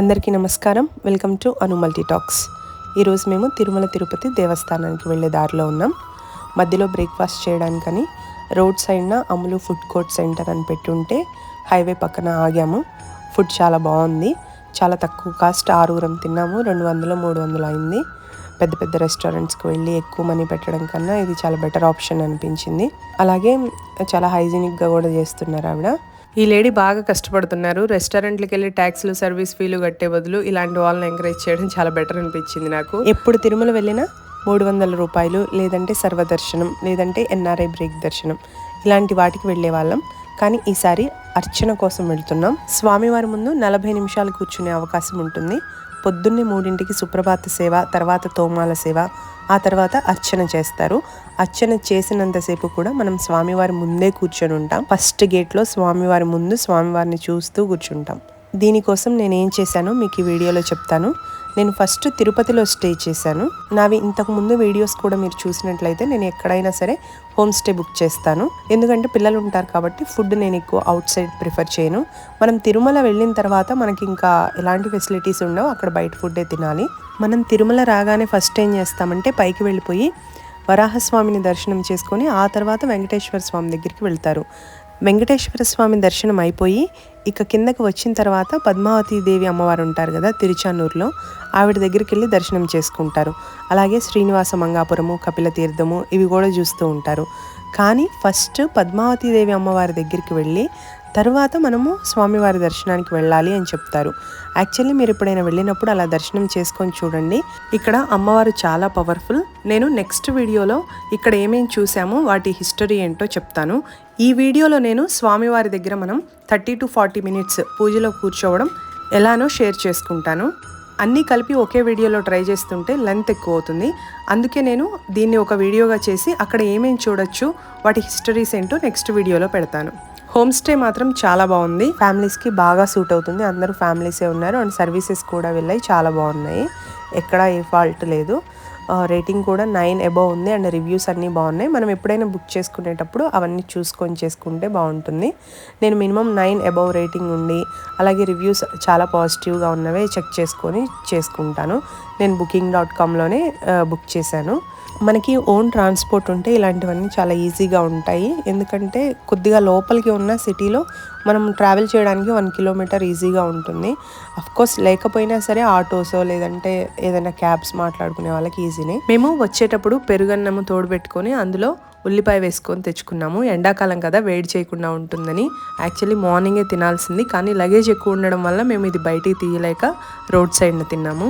అందరికీ నమస్కారం. Welcome to Anu multi talks. ఈరోజు మేము తిరుమల తిరుపతి దేవస్థానానికి వెళ్ళే దారిలో ఉన్నాం. మధ్యలో బ్రేక్ఫాస్ట్ చేయడానికని రోడ్ సైడ్న అమలు ఫుడ్ కోర్ట్ సెంటర్ అని పెట్టుంటే హైవే పక్కన ఆగాము. ఫుడ్ చాలా బాగుంది. చాలా తక్కువ కాస్ట్ ఆరుగురం తిన్నాము. రెండు వందలు మూడు వందలు అయింది. పెద్ద పెద్ద రెస్టారెంట్స్కి వెళ్ళి ఎక్కువ మనీ పెట్టడం కన్నా ఇది చాలా బెటర్ ఆప్షన్ అనిపించింది. అలాగే చాలా హైజీనిక్గా కూడా చేస్తున్నారు ఆవిడ. ఈ లేడీ బాగా కష్టపడుతున్నారు. రెస్టారెంట్లకు వెళ్ళి ట్యాక్స్లు సర్వీస్ ఫీలు కట్టే బదులు ఇలాంటి వాళ్ళని ఎంకరేజ్ చేయడం చాలా బెటర్ అనిపించింది నాకు. ఎప్పుడు తిరుమల వెళ్ళినా మూడు వందల రూపాయలు లేదంటే సర్వదర్శనం లేదంటే ఎన్ఆర్ఐ బ్రేక్ దర్శనం ఇలాంటి వాటికి వెళ్ళే వాళ్ళం. కానీ ఈసారి అర్చన కోసం వెళ్తున్నాం. స్వామివారి ముందు నలభై నిమిషాలు కూర్చునే అవకాశం ఉంటుంది. పొద్దున్నే మూడింటికి సుప్రభాత సేవ తర్వాత తోమాల సేవ ఆ తర్వాత అర్చన చేస్తారు. అర్చన చేసినంతసేపు కూడా మనం స్వామివారి ముందే కూర్చొని ఉంటాం ఫస్ట్ గేట్లో స్వామివారి ముందు స్వామివారిని చూస్తూ కూర్చుంటాం. దీనికోసం నేను ఏం చేశానో మీకు ఈ వీడియోలో చెప్తాను. నేను ఫస్ట్ తిరుపతిలో స్టే చేశాను. నావి ఇంతకు ముందు వీడియోస్ కూడా మీరు చూసినట్లయితే నేను ఎక్కడైనా సరే హోమ్ స్టే బుక్ చేస్తాను. ఎందుకంటే పిల్లలు ఉంటారు కాబట్టి ఫుడ్ నేను ఎక్కువ అవుట్ సైడ్ ప్రిఫర్ చేయను. మనం తిరుమల వెళ్ళిన తర్వాత మనకి ఇంకా ఎలాంటి ఫెసిలిటీస్ ఉండవు. అక్కడ బయట ఫుడ్డే తినాలి. మనం తిరుమల రాగానే ఫస్ట్ ఏం చేస్తామంటే పైకి వెళ్ళిపోయి వరాహస్వామిని దర్శనం చేసుకొని ఆ తర్వాత వెంకటేశ్వర స్వామి దగ్గరికి వెళ్తారు. వెంకటేశ్వర స్వామి దర్శనం అయిపోయి ఇక కిందకు వచ్చిన తర్వాత పద్మావతి దేవి అమ్మవారు ఉంటారు కదా తిరుచానూరులో. ఆవిడ దగ్గరికి వెళ్ళి దర్శనం చేసుకుంటారు. అలాగే శ్రీనివాస మంగాపురము కపిల తీర్థము ఇవి కూడా చూస్తూ ఉంటారు. కానీ ఫస్ట్ పద్మావతి దేవి అమ్మవారి దగ్గరికి వెళ్ళి తర్వాత మనము స్వామివారి దర్శనానికి వెళ్ళాలి అని చెప్తారు. యాక్చువల్లీ మీరు ఎప్పుడైనా వెళ్ళినప్పుడు అలా దర్శనం చేసుకొని చూడండి. ఇక్కడ అమ్మవారు చాలా పవర్ఫుల్. నేను నెక్స్ట్ వీడియోలో ఇక్కడ ఏమేమి చూసామో వాటి హిస్టరీ ఏంటో చెప్తాను. ఈ వీడియోలో నేను స్వామివారి దగ్గర మనం థర్టీ టు ఫార్టీ మినిట్స్ పూజలో కూర్చోవడం ఎలానో షేర్ చేసుకుంటాను. అన్నీ కలిపి ఒకే వీడియోలో ట్రై చేస్తుంటే లెంత్ ఎక్కువ అవుతుంది అందుకే నేను దీన్ని ఒక వీడియోగా చేసి అక్కడ ఏమేమి చూడొచ్చు వాటి హిస్టరీస్ ఏంటో నెక్స్ట్ వీడియోలో పెడతాను. హోమ్ స్టే మాత్రం చాలా బాగుంది. ఫ్యామిలీస్కి బాగా సూట్ అవుతుంది. అందరూ ఫ్యామిలీసే ఉన్నారు. అండ్ సర్వీసెస్ కూడా వెళ్ళాయి. చాలా బాగున్నాయి. ఎక్కడ ఏ ఫాల్ట్ లేదు. రేటింగ్ కూడా నైన్ అబవ్ ఉంది. అండ్ రివ్యూస్ అన్నీ బాగున్నాయి. మనం ఎప్పుడైనా బుక్ చేసుకునేటప్పుడు అవన్నీ చూసుకొని చేసుకుంటే బాగుంటుంది. నేను మినిమం నైన్ అబవ్ రేటింగ్ ఉండి అలాగే రివ్యూస్ చాలా పాజిటివ్గా ఉన్నవే చెక్ చేసుకొని చేసుకుంటాను. నేను బుకింగ్ డాట్ కామ్లోనే బుక్ చేశాను. మనకి ఓన్ ట్రాన్స్పోర్ట్ ఉంటే ఇలాంటివన్నీ చాలా ఈజీగా ఉంటాయి. ఎందుకంటే కొద్దిగా లోపలికి ఉన్న సిటీలో మనం ట్రావెల్ చేయడానికి వన్ కిలోమీటర్ ఈజీగా ఉంటుంది. కోర్స్ లేకపోయినా సరే ఆటోసో లేదంటే ఏదైనా క్యాబ్స్ మాట్లాడుకునే వాళ్ళకి ఈజీనే. మేము వచ్చేటప్పుడు పెరుగన్నము తోడు పెట్టుకొని అందులో ఉల్లిపాయ వేసుకొని తెచ్చుకున్నాము. ఎండాకాలం కదా వేడి చేయకుండా ఉంటుందని. యాక్చువల్లీ మార్నింగే తినాల్సింది కానీ లగేజ్ ఎక్కువ ఉండడం వల్ల మేము ఇది బయటికి తీయలేక రోడ్ సైడ్న తిన్నాము.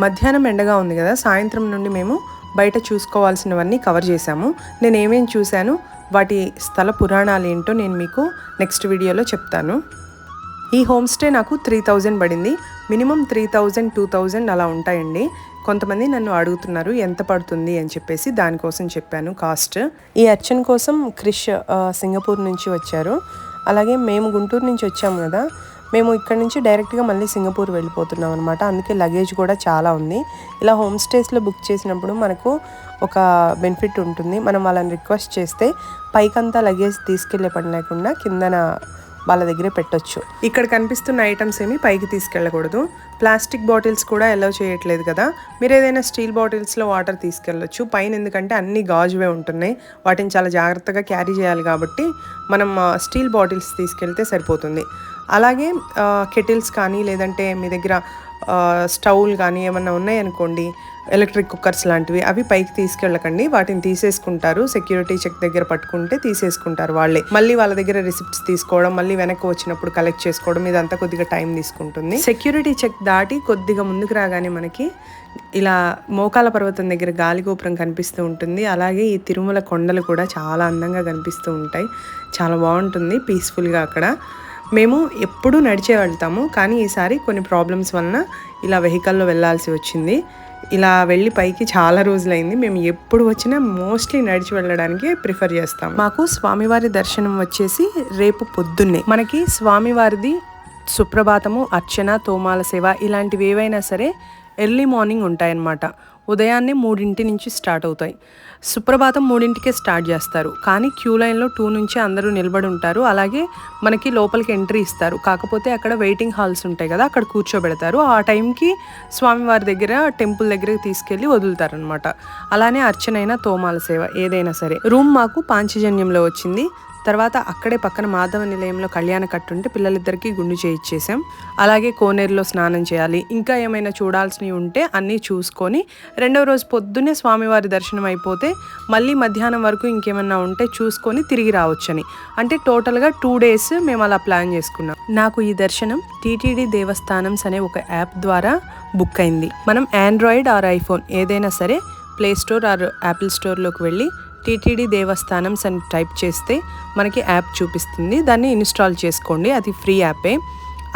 మధ్యాహ్నం ఎండగా ఉంది కదా సాయంత్రం నుండి మేము బయట చూసుకోవాల్సినవన్నీ కవర్ చేశాము. నేను ఏమేమి చూశాను? వాటి స్థల పురాణాలు ఏంటో నేను మీకు నెక్స్ట్ వీడియోలో చెప్తాను. ఈ హోమ్ స్టే నాకు త్రీ థౌజండ్ పడింది. Minimum three thousand two thousand అలా ఉంటాయండి. కొంతమంది నన్ను అడుగుతున్నారు ఎంత పడుతుంది అని చెప్పేసి దానికోసం చెప్పాను కాస్ట్. ఈ అర్చన్ కోసం క్రిష్ సింగపూర్ నుంచి వచ్చారు. అలాగే మేము గుంటూరు నుంచి వచ్చాము కదా. మేము ఇక్కడ నుంచి డైరెక్ట్గా మళ్ళీ సింగపూర్ వెళ్ళిపోతున్నాం అనమాట అందుకే లగేజ్ కూడా చాలా ఉంది. ఇలా హోమ్ స్టేస్లో బుక్ చేసినప్పుడు మనకు ఒక బెనిఫిట్ ఉంటుంది. మనం వాళ్ళని రిక్వెస్ట్ చేస్తే పైకంతా లగేజ్ తీసుకెళ్ళే పని లేకుండా కిందన వాళ్ళ దగ్గరే పెట్టొచ్చు. ఇక్కడ కనిపిస్తున్న ఐటమ్స్ ఏమి పైకి తీసుకెళ్ళకూడదు. ప్లాస్టిక్ బాటిల్స్ కూడా అలౌ చేయట్లేదు కదా. మీరు ఏదైనా స్టీల్ బాటిల్స్లో వాటర్ తీసుకెళ్ళొచ్చు. పైన ఎందుకంటే అన్ని గాజువే ఉంటున్నాయి. వాటిని చాలా జాగ్రత్తగా క్యారీ చేయాలి కాబట్టి మనం స్టీల్ బాటిల్స్ తీసుకెళ్తే సరిపోతుంది. అలాగే కెటిల్స్ కానీ లేదంటే మీ దగ్గర స్టవ్లు కానీ ఏమన్నా ఉన్నాయనుకోండి ఎలక్ట్రిక్ కుక్కర్స్ లాంటివి అవి పైకి తీసుకెళ్ళకండి. వాటిని తీసేసుకుంటారు. సెక్యూరిటీ చెక్ దగ్గర పట్టుకుంటే తీసేసుకుంటారు వాళ్ళే. మళ్ళీ వాళ్ళ దగ్గర రిసిప్ట్స్ తీసుకోవడం మళ్ళీ వెనక్కి వచ్చినప్పుడు కలెక్ట్ చేసుకోవడం ఇదంతా కొద్దిగా టైం తీసుకుంటుంది. సెక్యూరిటీ చెక్ దాటి కొద్దిగా ముందుకు రాగానే మనకి ఇలా మోకాల పర్వతం దగ్గర గాలిగోపురం కనిపిస్తూ ఉంటుంది. అలాగే ఈ తిరుమల కొండలు కూడా చాలా అందంగా కనిపిస్తూ ఉంటాయి. చాలా బాగుంటుంది. పీస్ఫుల్గా అక్కడ. మేము ఎప్పుడూ నడిచే వెళ్తాము కానీ ఈసారి కొన్ని ప్రాబ్లమ్స్ వలన ఇలా వెహికల్లో వెళ్ళాల్సి వచ్చింది. ఇలా వెళ్ళి పైకి చాలా రోజులైంది. మేము ఎప్పుడు వచ్చినా మోస్ట్లీ నడిచి వెళ్ళడానికి ప్రిఫర్ చేస్తాం మాకు స్వామివారి దర్శనం వచ్చేసి రేపు పొద్దున్నే. మనకి స్వామివారిది సుప్రభాతము అర్చన తోమాల సేవ ఇలాంటివి ఏవైనా సరే ఎర్లీ మార్నింగ్ ఉంటాయన్నమాట. ఉదయాన్నే మూడింటి నుంచి స్టార్ట్ అవుతాయి. సుప్రభాతం మూడింటికే స్టార్ట్ చేస్తారు. కానీ క్యూ లైన్లో టూ నుంచి అందరూ నిలబడి ఉంటారు. అలాగే మనకి లోపలికి ఎంట్రీ ఇస్తారు. కాకపోతే అక్కడ వెయిటింగ్ హాల్స్ ఉంటాయి కదా అక్కడ కూర్చోబెడతారు. ఆ టైంకి స్వామివారి దగ్గర టెంపుల్ దగ్గరికి తీసుకెళ్ళి వదులుతారనమాట అలానే అర్చనైన తోమాల సేవ ఏదైనా సరే. రూమ్ మాకు పాంచజన్యంలో వచ్చింది. తర్వాత అక్కడే పక్కన మాధవ నిలయంలో కళ్యాణ కట్టుంటే పిల్లలిద్దరికీ గుండు చేయించేసాం అలాగే కోనేరులో స్నానం చేయాలి. ఇంకా ఏమైనా చూడాల్సినవి ఉంటే అన్నీ చూసుకొని రెండవ రోజు పొద్దున్నే స్వామివారి దర్శనం అయిపోతే మళ్ళీ మధ్యాహ్నం వరకు ఇంకేమైనా ఉంటే చూసుకొని తిరిగి రావచ్చని. అంటే టోటల్గా టూ డేస్ మేము అలా ప్లాన్ చేసుకున్నాం. నాకు ఈ దర్శనం టీటీడీ దేవస్థానమ్స్ అనే ఒక యాప్ ద్వారా బుక్ అయింది. మనం ఆండ్రాయిడ్ ఆర్ ఐఫోన్ ఏదైనా సరే ప్లే స్టోర్ ఆర్ యాపిల్ స్టోర్లోకి వెళ్ళి టీటీడీ దేవస్థానమ్స్ అని టైప్ చేస్తే మనకి యాప్ చూపిస్తుంది. దాన్ని ఇన్స్టాల్ చేసుకోండి. అది ఫ్రీ యాపే.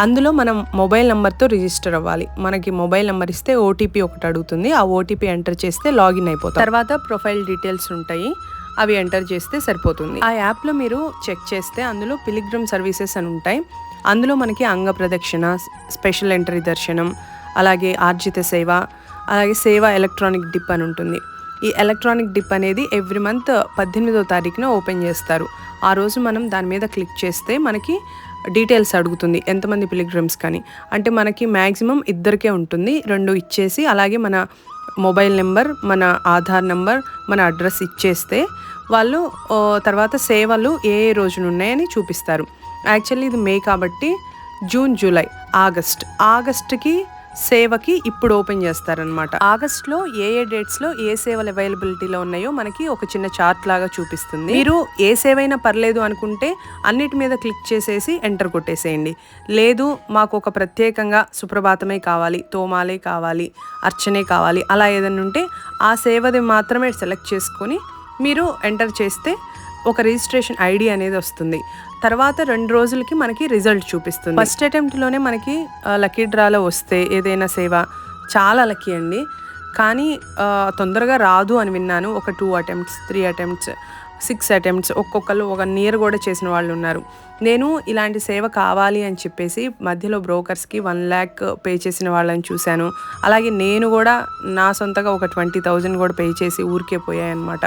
అందులో మనం మొబైల్ నెంబర్తో రిజిస్టర్ అవ్వాలి. మనకి మొబైల్ నెంబర్ ఇస్తే ఓటీపీ ఒకటి అడుగుతుంది. ఆ ఓటీపీ ఎంటర్ చేస్తే లాగిన్ అయిపోతుంది తర్వాత ప్రొఫైల్ డీటెయిల్స్ ఉంటాయి. అవి ఎంటర్ చేస్తే సరిపోతుంది. ఆ యాప్లో మీరు చెక్ చేస్తే అందులో పిలిగ్రమ్ సర్వీసెస్ అని ఉంటాయి. అందులో మనకి అంగ ప్రదక్షిణ స్పెషల్ ఎంట్రీ దర్శనం అలాగే ఆర్జిత సేవ అలాగే సేవ ఎలక్ట్రానిక్ డిప్ అని ఉంటుంది. ఈ ఎలక్ట్రానిక్ డిప్ అనేది ఎవ్రీ మంత్ పద్దెనిమిదో తారీఖున ఓపెన్ చేస్తారు. ఆ రోజు మనం దాని మీద క్లిక్ చేస్తే మనకి డీటెయిల్స్ అడుగుతుంది ఎంతమంది పిలిగ్రిమ్స్ కానీ. అంటే మనకి మ్యాక్సిమం ఇద్దరికే ఉంటుంది రెండు ఇచ్చేసి అలాగే మన మొబైల్ నెంబర్ మన ఆధార్ నెంబర్ మన అడ్రస్ ఇచ్చేస్తే వాళ్ళు తర్వాత సేవలు ఏ ఏ రోజున ఉన్నాయని చూపిస్తారు. యాక్చువల్లీ ఇది మే కాబట్టి జూన్ జూలై ఆగస్ట్ ఆగస్ట్కి సేవకి ఇప్పుడు ఓపెన్ చేస్తారనమాట ఆగస్ట్లో ఏ ఏ డేట్స్లో ఏ సేవలు అవైలబిలిటీలో ఉన్నాయో మనకి ఒక చిన్న చార్ట్ లాగా చూపిస్తుంది. మీరు ఏ సేవైనా పర్లేదు అనుకుంటే అన్నిటి మీద క్లిక్ చేసేసి ఎంటర్ కొట్టేసేయండి. లేదు మాకు ఒక ప్రత్యేకంగా సుప్రభాతమే కావాలి తోమాలే కావాలి అర్చనే కావాలి అలా ఏదైనా ఉంటే ఆ సేవది మాత్రమే సెలెక్ట్ చేసుకొని మీరు ఎంటర్ చేస్తే ఒక రిజిస్ట్రేషన్ ఐడి అనేది వస్తుంది. తర్వాత రెండు రోజులకి మనకి రిజల్ట్ చూపిస్తుంది. ఫస్ట్ అటెంప్ట్లోనే మనకి లక్కీ డ్రాలో వస్తే ఏదైనా సేవ చాలా లక్కీ అండి. కానీ తొందరగా రాదు అని విన్నాను. ఒక two attempts three attempts six attempts ఒక్కొక్కరు ఒక నియర్ కూడా చేసిన వాళ్ళు ఉన్నారు. నేను ఇలాంటి సేవ కావాలి అని చెప్పేసి మధ్యలో బ్రోకర్స్కి వన్ ల్యాక్ పే చేసిన వాళ్ళని చూశాను. అలాగే నేను కూడా నా సొంతగా ఒక ట్వంటీ థౌజండ్ కూడా పే చేసి ఊరికే పోయాయన్నమాట.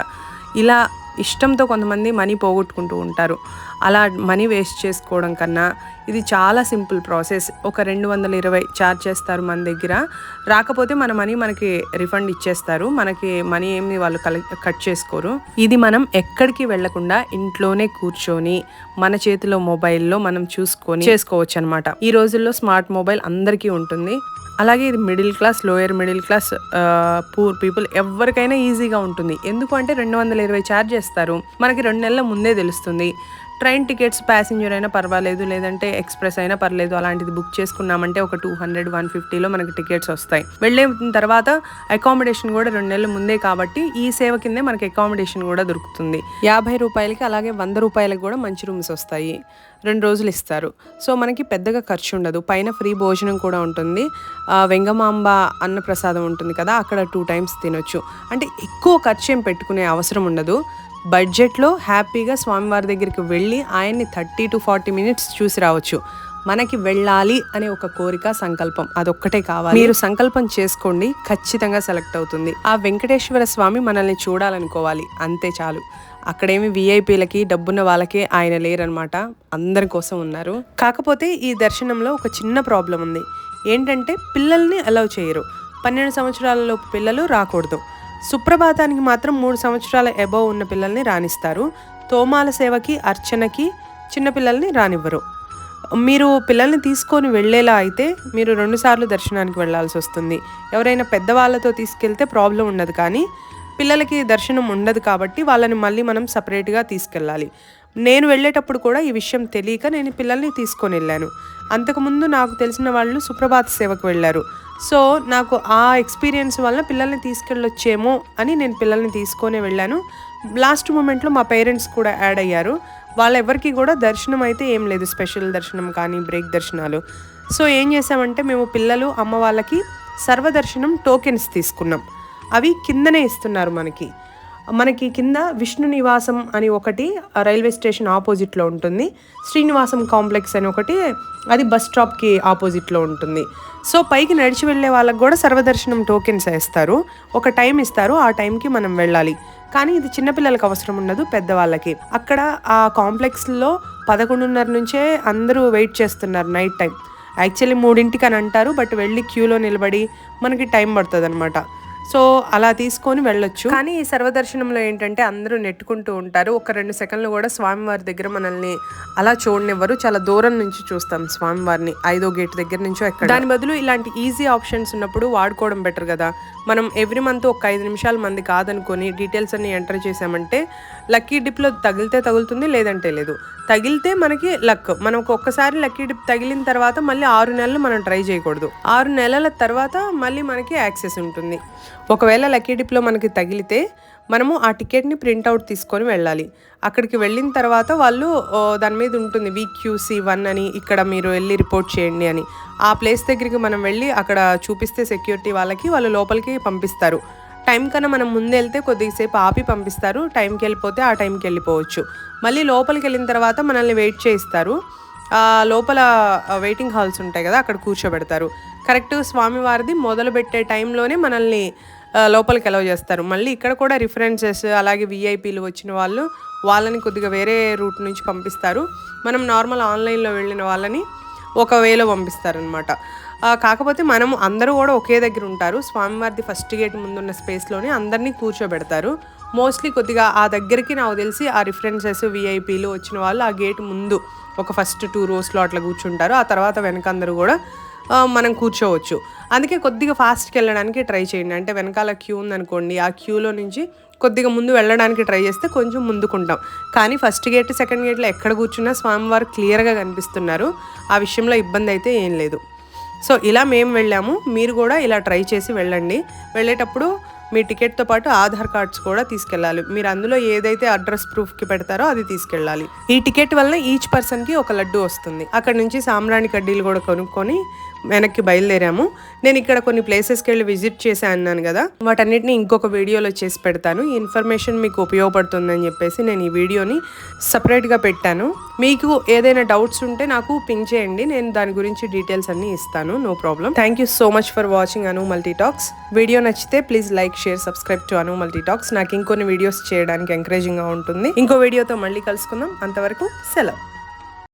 ఇలా ఇష్టంతో కొంతమంది మనీ పోగొట్టుకుంటూ ఉంటారు. అలా మనీ వేస్ట్ చేసుకోవడం కన్నా ఇది చాలా సింపుల్ ప్రాసెస్. ఒక రెండు వందల ఇరవై ఛార్జ్ చేస్తారు మన దగ్గర. రాకపోతే మన మనీ మనకి రిఫండ్ ఇచ్చేస్తారు. మనకి మనీ ఏమి వాళ్ళు కలెక్ట్ కట్ చేసుకోరు. ఇది మనం ఎక్కడికి వెళ్ళకుండా ఇంట్లోనే కూర్చొని మన చేతిలో మొబైల్లో మనం చూసుకొని చేసుకోవచ్చు అనమాట ఈ రోజుల్లో స్మార్ట్ మొబైల్ అందరికీ ఉంటుంది. అలాగే ఇది middle class lower middle class poor people ఎవరికైనా ఈజీగా ఉంటుంది. ఎందుకు అంటే రెండు వందల ఇరవై ఛార్జ్ చేస్తారు. మనకి రెండు నెలల ముందే తెలుస్తుంది. ట్రైన్ టికెట్స్ ప్యాసింజర్ అయినా పర్వాలేదు లేదంటే ఎక్స్ప్రెస్ అయినా పర్లేదు. అలాంటిది బుక్ చేసుకున్నామంటే ఒక టూ హండ్రెడ్ వన్ ఫిఫ్టీలో మనకి టికెట్స్ వస్తాయి. వెళ్ళే తర్వాత అకామిడేషన్ కూడా రెండు నెలల ముందే కాబట్టి ఈ సేవ కిందే మనకి అకామిడేషన్ కూడా దొరుకుతుంది. యాభై రూపాయలకి అలాగే వంద రూపాయలకి కూడా మంచి రూమ్స్ వస్తాయి. రెండు రోజులు ఇస్తారు. సో మనకి పెద్దగా ఖర్చు ఉండదు. పైన ఫ్రీ భోజనం కూడా ఉంటుంది. వెంగమాంబ అన్న ప్రసాదం ఉంటుంది కదా అక్కడ టూ టైమ్స్ తినొచ్చు. అంటే ఎక్కువ ఖర్చు ఏం పెట్టుకునే అవసరం ఉండదు. బడ్జెట్లో హ్యాపీగా స్వామివారి దగ్గరికి వెళ్ళి ఆయన్ని థర్టీ టు ఫార్టీ మినిట్స్ చూసి రావచ్చు. మనకి వెళ్ళాలి అనే ఒక కోరిక సంకల్పం అదొక్కటే కావాలి. మీరు సంకల్పం చేసుకోండి ఖచ్చితంగా సెలెక్ట్ అవుతుంది. ఆ వెంకటేశ్వర స్వామి మనల్ని చూడాలనుకోవాలి. అంతే చాలు. అక్కడేమి విఐపీలకి డబ్బున్న వాళ్ళకి ఆయన లేరనమాట అందరి కోసం ఉన్నారు. కాకపోతే ఈ దర్శనంలో ఒక చిన్న ప్రాబ్లం ఉంది. ఏంటంటే పిల్లల్ని అలౌ చేయరు. పన్నెండు సంవత్సరాలలోపు పిల్లలు రాకూడదు. సుప్రభాతానికి మాత్రం మూడు సంవత్సరాల ఎబోవ్ ఉన్న పిల్లల్ని రాణిస్తారు. తోమాల సేవకి అర్చనకి చిన్నపిల్లల్ని రానివ్వరు. మీరు పిల్లల్ని తీసుకొని వెళ్ళేలా అయితే మీరు రెండుసార్లు దర్శనానికి వెళ్ళాల్సి వస్తుంది. ఎవరైనా పెద్దవాళ్ళతో తీసుకెళ్తే ప్రాబ్లం ఉండదు కానీ పిల్లలకి దర్శనం ఉండదు కాబట్టి వాళ్ళని మళ్ళీ మనం సపరేట్గా తీసుకెళ్ళాలి. నేను వెళ్ళేటప్పుడు కూడా ఈ విషయం తెలియక నేను పిల్లల్ని తీసుకొని వెళ్ళాను. అంతకుముందు నాకు తెలిసిన వాళ్ళు సుప్రభాత సేవకు వెళ్ళారు. సో నాకు ఆ ఎక్స్పీరియన్స్ వల్ల పిల్లల్ని తీసుకెళ్ళొచ్చేమో అని నేను పిల్లల్ని తీసుకొని వెళ్ళాను. లాస్ట్ మూమెంట్లో మా పేరెంట్స్ కూడా యాడ్ అయ్యారు. వాళ్ళెవరికి కూడా దర్శనం అయితే ఏం లేదు. స్పెషల్ దర్శనం కానీ బ్రేక్ దర్శనాలు. సో ఏం చేసామంటే మేము పిల్లలు అమ్మ వాళ్ళకి సర్వదర్శనం టోకెన్స్ తీసుకున్నాం. అవి కిందనే ఇస్తున్నారు మనకి. మనకి కింద విష్ణు నివాసం అని ఒకటి రైల్వే స్టేషన్ ఆపోజిట్లో ఉంటుంది. శ్రీనివాసం కాంప్లెక్స్ అని ఒకటి అది బస్ స్టాప్కి ఆపోజిట్లో ఉంటుంది. సో పైకి నడిచి వెళ్ళే వాళ్ళకి కూడా సర్వదర్శనం టోకెన్స్ వేస్తారు. ఒక టైం ఇస్తారు ఆ టైంకి మనం వెళ్ళాలి. కానీ ఇది చిన్నపిల్లలకు అవసరం ఉండదు పెద్దవాళ్ళకి. అక్కడ ఆ కాంప్లెక్స్లో పదకొండున్నర నుంచే అందరూ వెయిట్ చేస్తున్నారు నైట్ టైం యాక్చువల్లీ మూడింటికి అని అంటారు బట్ వెళ్ళి క్యూలో నిలబడి మనకి టైం పడుతుంది అనమాట సో అలా తీసుకొని వెళ్ళొచ్చు. కానీ ఈ సర్వదర్శనంలో ఏంటంటే అందరూ నెట్టుకుంటూ ఉంటారు. ఒక రెండు సెకండ్లు కూడా స్వామివారి దగ్గర మనల్ని అలా చూడనివ్వరు. చాలా దూరం నుంచి చూస్తాం స్వామివారిని. ఐదో గేట్ దగ్గర నుంచో ఎక్కడ. దాని బదులు ఇలాంటి ఈజీ ఆప్షన్స్ ఉన్నప్పుడు వాడుకోవడం బెటర్ కదా. మనం ఎవ్రీ మంత్ ఒక ఐదు నిమిషాల మంది కాదనుకొని డీటెయిల్స్ అన్ని ఎంటర్ చేసామంటే లక్కీ డిప్లో తగిలితే తగులుతుంది లేదంటే లేదు. తగిలితే మనకి లక్ మనకు ఒక్కసారి లక్కీ డిప్ తగిలిన తర్వాత మళ్ళీ ఆరు నెలలు మనం ట్రై చేయకూడదు. ఆరు నెలల తర్వాత మళ్ళీ మనకి యాక్సెస్ ఉంటుంది. ఒకవేళ లక్కీ డిప్లో మనకి తగిలితే మనము ఆ టికెట్ని ప్రింట్అవుట్ తీసుకొని వెళ్ళాలి. అక్కడికి వెళ్ళిన తర్వాత వాళ్ళు దాని మీద ఉంటుంది వీక్యూసీ వన్ అని ఇక్కడ మీరు వెళ్ళి రిపోర్ట్ చేయండి అని. ఆ ప్లేస్ దగ్గరికి మనం వెళ్ళి అక్కడ చూపిస్తే సెక్యూరిటీ వాళ్ళకి వాళ్ళు లోపలికి పంపిస్తారు. టైం కన్నా మనం ముందెళ్తే కొద్దిసేపు ఆపి పంపిస్తారు. టైంకి వెళ్ళిపోతే ఆ టైంకి వెళ్ళిపోవచ్చు. మళ్ళీ లోపలికి వెళ్ళిన తర్వాత మనల్ని వెయిట్ చేయిస్తారు. లోపల వెయిటింగ్ హాల్స్ ఉంటాయి కదా అక్కడ కూర్చోబెడతారు. కరెక్ట్ స్వామివారిది మొదలు పెట్టే టైంలోనే మనల్ని లోపలికి అలౌ చేస్తారు. మళ్ళీ ఇక్కడ కూడా రిఫరెన్సెస్ అలాగే విఐపీలు వచ్చిన వాళ్ళు వాళ్ళని కొద్దిగా వేరే రూట్ నుంచి పంపిస్తారు. మనం నార్మల్ ఆన్లైన్లో వెళ్ళిన వాళ్ళని ఒక వేలో పంపిస్తారనమాట కాకపోతే మనం అందరూ కూడా ఒకే దగ్గర ఉంటారు. స్వామివారిది ఫస్ట్ గేట్ ముందున్న స్పేస్లోనే అందరినీ కూర్చోబెడతారు. మోస్ట్లీ కొద్దిగా ఆ దగ్గరికి నాకు తెలిసి ఆ రిఫరెన్సెస్ విఐపీలు వచ్చిన వాళ్ళు ఆ గేట్ ముందు ఒక ఫస్ట్ టూ రోస్లో అట్లా కూర్చుంటారు. ఆ తర్వాత వెనక అందరూ కూడా మనం కూర్చోవచ్చు. అందుకే కొద్దిగా ఫాస్ట్కి వెళ్ళడానికి ట్రై చేయండి. అంటే వెనకాల క్యూ ఉందనుకోండి ఆ క్యూలో నుంచి కొద్దిగా ముందు వెళ్ళడానికి ట్రై చేస్తే కొంచెం ముందుకుంటాం. కానీ ఫస్ట్ గేట్ సెకండ్ గేట్లో ఎక్కడ కూర్చున్నా స్వామివారు క్లియర్గా కనిపిస్తున్నారు. ఆ విషయంలో ఇబ్బంది అయితే ఏం లేదు. సో ఇలా మేము వెళ్ళాము. మీరు కూడా ఇలా ట్రై చేసి వెళ్ళండి. వెళ్ళేటప్పుడు మీ టికెట్తో పాటు ఆధార్ కార్డ్స్ కూడా తీసుకెళ్ళాలి. మీరు అందులో ఏదైతే అడ్రస్ ప్రూఫ్కి పెడతారో అది తీసుకెళ్ళాలి. ఈ టికెట్ వలన ఈచ్ పర్సన్కి ఒక లడ్డు వస్తుంది. అక్కడ నుంచి సాంబ్రాణి కడ్డీలు కూడా కొనుక్కొని వెనక్కి బయలుదేరాము. నేను ఇక్కడ కొన్ని ప్లేసెస్కి వెళ్ళి విజిట్ చేసే అన్నాను కదా. వాటన్నిటిని ఇంకొక వీడియోలో చేసి పెడతాను. ఈ ఇన్ఫర్మేషన్ మీకు ఉపయోగపడుతుందని చెప్పేసి నేను ఈ వీడియోని సపరేట్గా పెట్టాను. మీకు ఏదైనా డౌట్స్ ఉంటే నాకు పింక్ చేయండి. నేను దాని గురించి డీటెయిల్స్ అన్ని ఇస్తాను. No problem thank you so much for watching Anu multi talks video నచ్చితే please like share subscribe to Anu multi talks నాకు ఇంకొన్ని వీడియోస్ చేయడానికి ఎంకరేజింగ్గా ఉంటుంది. ఇంకో వీడియోతో మళ్ళీ కలుసుకుందాం. అంతవరకు సెలవు.